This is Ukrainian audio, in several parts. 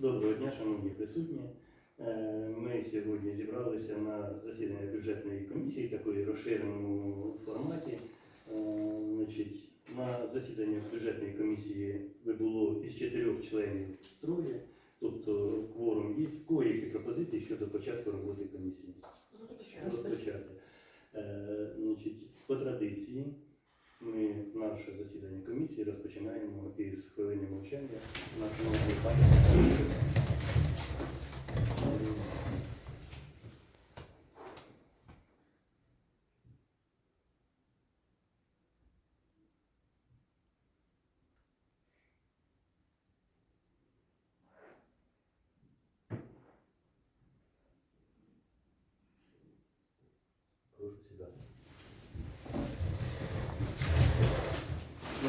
Доброго дня, шановні присутні. Е, Ми сьогодні зібралися на засідання бюджетної комісії, такої розширеному форматі. Е, Значить, на засіданні бюджетної комісії було із чотирьох членів троє, тобто кворум є. В кого які пропозиції щодо початку роботи комісії? Розпочати. Е, Значить, по традиції ми наше засідання комісії розпочинаємо із хвилини мовчання нашого пам'ятника.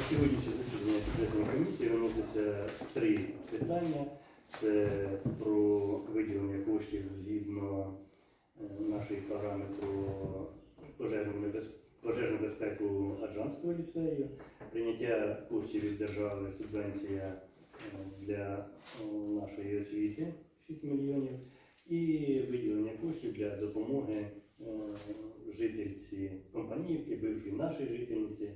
Сьогоднішнє засідання бюджетної комісії виноситься три питання. Це про виділення коштів згідно е, нашої програми про пожежну, безпеку Аджанського ліцею, прийняття коштів від держави, субвенція е, для е, нашої освіти 6 мільйонів і виділення коштів для допомоги жительці Компаніївки, бившій нашій жительниці.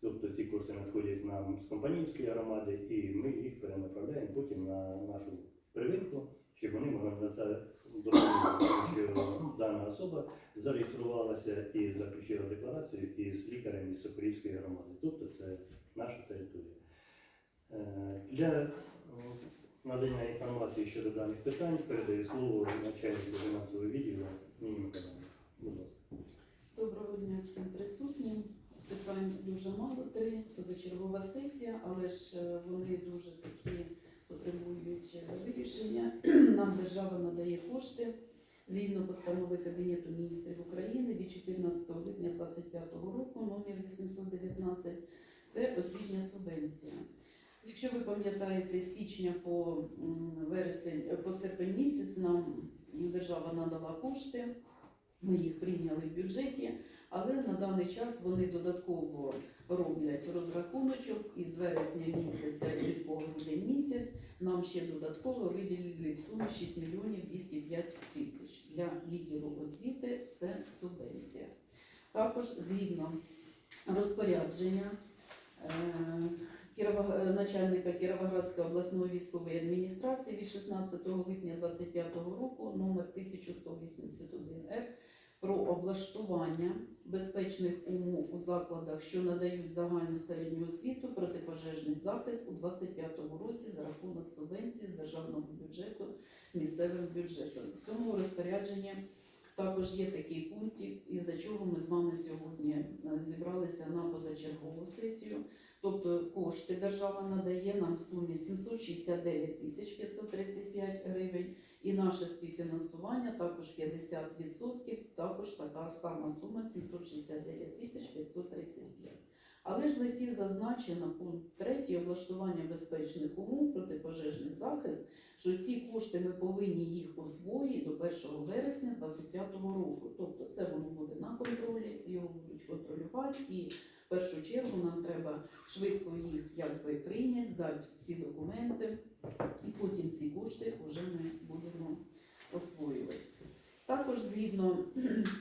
Тобто ці кошти надходять нам з Компаніївської громади, і ми їх перенаправляємо потім на нашу первинку, щоб вони могли надати що дана особа зареєструвалася і заключила декларацію із лікарем із Соколівської громади. Тобто це наша територія. Е, Для е, надання інформації щодо даних питань передаю слово начальнику фінансового відділу Ніні Миколаївні. Будь ласка. Доброго дня всім присутнім. Питань дуже мало, три позачергова сесія, але ж е, вони дуже такі потребують е, вирішення. Нам держава надає кошти згідно постанови Кабінету міністрів України від 14 липня 2025 року, номер 819. Це освітня субвенція. Якщо ви пам'ятаєте, січня по вересень, по серпень місяць нам держава надала кошти. Ми їх прийняли в бюджеті, але на даний час вони додатково роблять розрахуночок і з вересня місяця і по грудень місяць нам ще додатково виділили в сумі 6 мільйонів 205 тисяч для відділу освіти. Це субвенція. Також згідно розпорядження е, начальника Кіровоградської обласної військової адміністрації від 16 липня 2025 року номер 1181 Р про облаштування безпечних умов у закладах, що надають загальну середню освіту, протипожежний захист у 2025 році за рахунок субвенції з державного бюджету місцевим бюджетом. В цьому розпорядженні також є такий пункт, із-за чого ми з вами сьогодні е, зібралися на позачергову сесію. Тобто кошти держава надає нам в сумі 769 тисяч 535 гривень. І наше співфінансування також 50%, також така сама сума 769 тисяч 535. Але ж в листі зазначено пункт 3 облаштування безпечних умов, протипожежний захист, що ці кошти ми повинні їх освоїти до 1 вересня 2025 року. Тобто це воно буде контролі, його будуть контролювати і в першу чергу нам треба швидко їх якби прийняти, здати всі документи, і потім ці кошти вже ми будемо освоювати. Також згідно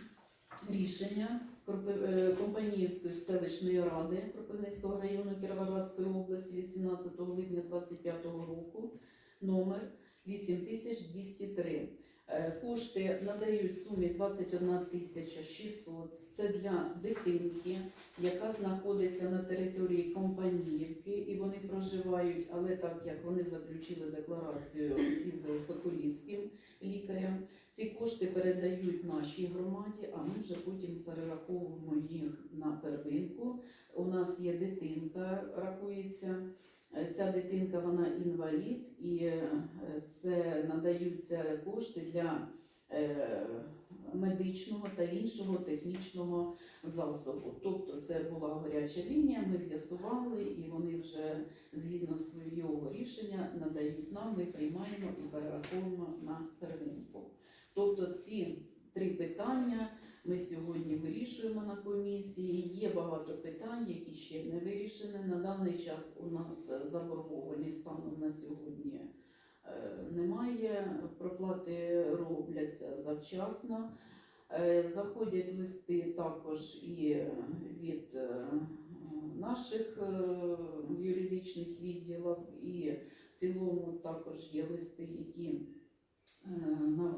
рішення е, Компаніївської селищної ради Кропивницького району Кіровоградської області від 17 липня 2025 року номер 8203. Е, Кошти надають в сумі 21 тисяча 600. Це для дитинки, яка знаходиться на території Компаніївки, і вони проживають, але так як вони заключили декларацію із Соколівським лікарем, ці кошти передають нашій громаді, а ми вже потім перераховуємо їх на первинку. У нас є дитинка, рахується. Е, Ця дитинка вона інвалід, і е, це надаються кошти для е, медичного та іншого технічного засобу. Тобто це була гаряча лінія, ми з'ясували, і вони вже згідно свого рішення надають нам, ми приймаємо і перераховуємо на первинку. Тобто ці три питання ми сьогодні вирішуємо на комісії. Є багато питань, які ще не вирішені. На даний час у нас заборгованість станом на сьогодні е, проплати робляться завчасно. Е, Заходять листи також і від е, наших юридичних відділів, і в цілому також є листи, які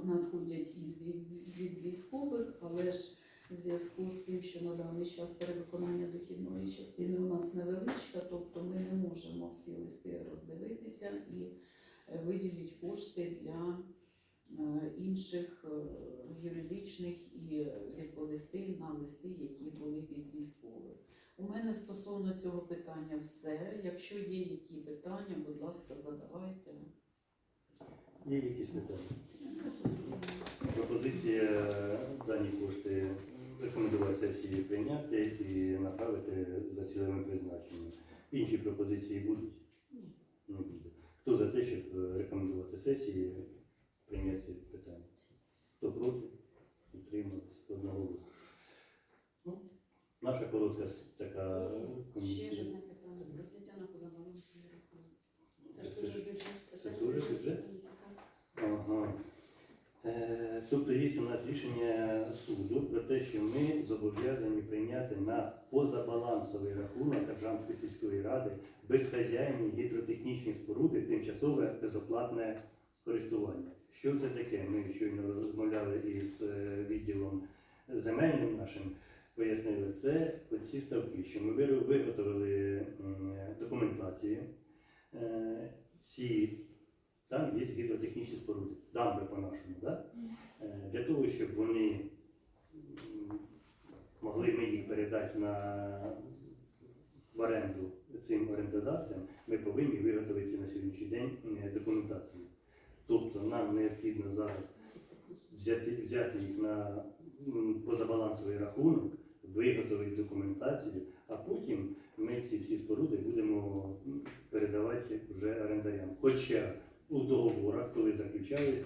надходять і від, військових, але ж в зв'язку з тим, що на даний час перевиконання дохідної частини у нас невеличка, тобто ми не можемо всі листи роздивитися і е, виділити кошти для е, інших е, юридичних і відповісти на листи, які були від військових. У мене стосовно цього питання все. Якщо є які питання, будь ласка, задавайте. Є якісь питання? Пропозиція дані кошти рекомендувати сесії прийняти і направити за цільовим призначенням. Інші пропозиції будуть? Не буде. Хто за те, щоб е, рекомендувати сесії прийняти питання? Хто проти? Утримався одноголосно. Ну, наша коротка така комісія. ще ж одне питання про взяття на позабалансовий рахунок. Це ж Це дуже ж- бюджет. це теж дуже бюджет? комісія, так? Ага. Е, Тобто є у нас рішення суду про те, що ми зобов'язані прийняти на позабалансовий рахунок Державної сільської ради безхазяйні гідротехнічні споруди тимчасове безоплатне користування. Що це таке? Ми щойно розмовляли із е, відділом земельним нашим. Пояснили, це оці ставки, що ми виготовили документацію. Е, Ці там є гідротехнічні споруди, дамби по-нашому, да? Е, для того, щоб вони могли ми їх передати на в оренду цим орендодавцям, ми повинні виготовити на сьогоднішній день е, документацію. Тобто нам необхідно зараз взяти, взяти їх на позабалансовий рахунок, виготовити документацію, а потім ми ці всі споруди будемо передавати вже орендарям. Хоча у договорах, коли заключались,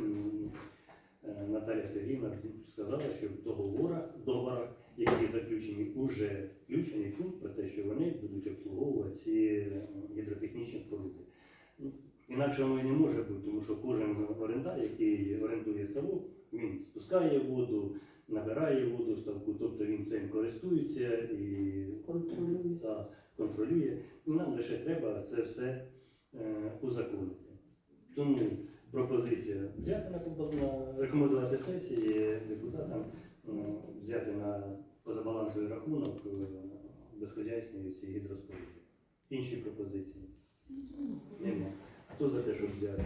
е, Наталя Сергіївна сказала, що в договорах, договорах, які заключені, вже включений пункт про те, що вони будуть обслуговувати ці гідротехнічні споруди. Ну, Інакше воно і не може бути, тому що кожен орендар, який орендує ставок, він спускає воду, набирає воду в ставку, тобто він цим користується і Контролює. Так, контролює. І нам лише треба це все е, узаконити. Тому пропозиція взяти на, рекомендувати сесії депутатам е, взяти на позабалансовий рахунок безхозяйсні всі ці. Інші пропозиції нема. Хто за те, щоб взяти?